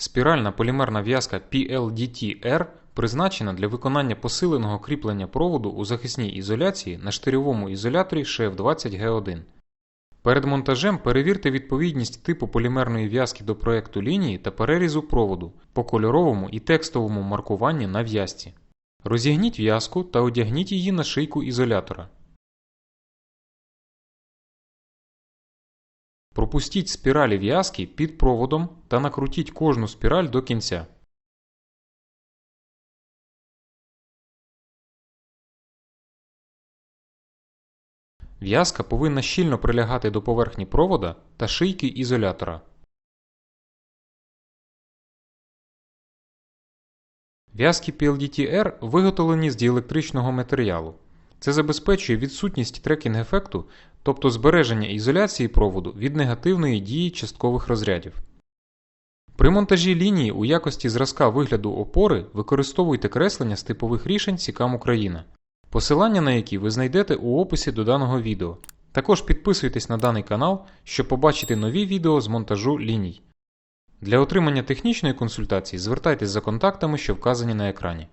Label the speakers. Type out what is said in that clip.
Speaker 1: Спіральна полімерна в'язка PLDT-R призначена для виконання посиленого кріплення проводу у захисній ізоляції на штирьовому ізоляторі ШФ20G1. Перед монтажем перевірте відповідність типу полімерної в'язки до проекту лінії та перерізу проводу по кольоровому і текстовому маркуванні на в'язці. Розігніть в'язку та одягніть її на шийку ізолятора. Пропустіть спіралі в'язки під проводом та накрутіть кожну спіраль до кінця. В'язка повинна щільно прилягати до поверхні провода та шийки ізолятора. В'язки PLDT-R виготовлені з діелектричного матеріалу. Це забезпечує відсутність трекінг-ефекту, тобто збереження ізоляції проводу від негативної дії часткових розрядів. При монтажі лінії у якості зразка вигляду опори використовуйте креслення з типових рішень Сікам Україна, посилання на які ви знайдете у описі до даного відео. Також підписуйтесь на даний канал, щоб побачити нові відео з монтажу ліній. Для отримання технічної консультації звертайтесь за контактами, що вказані на екрані.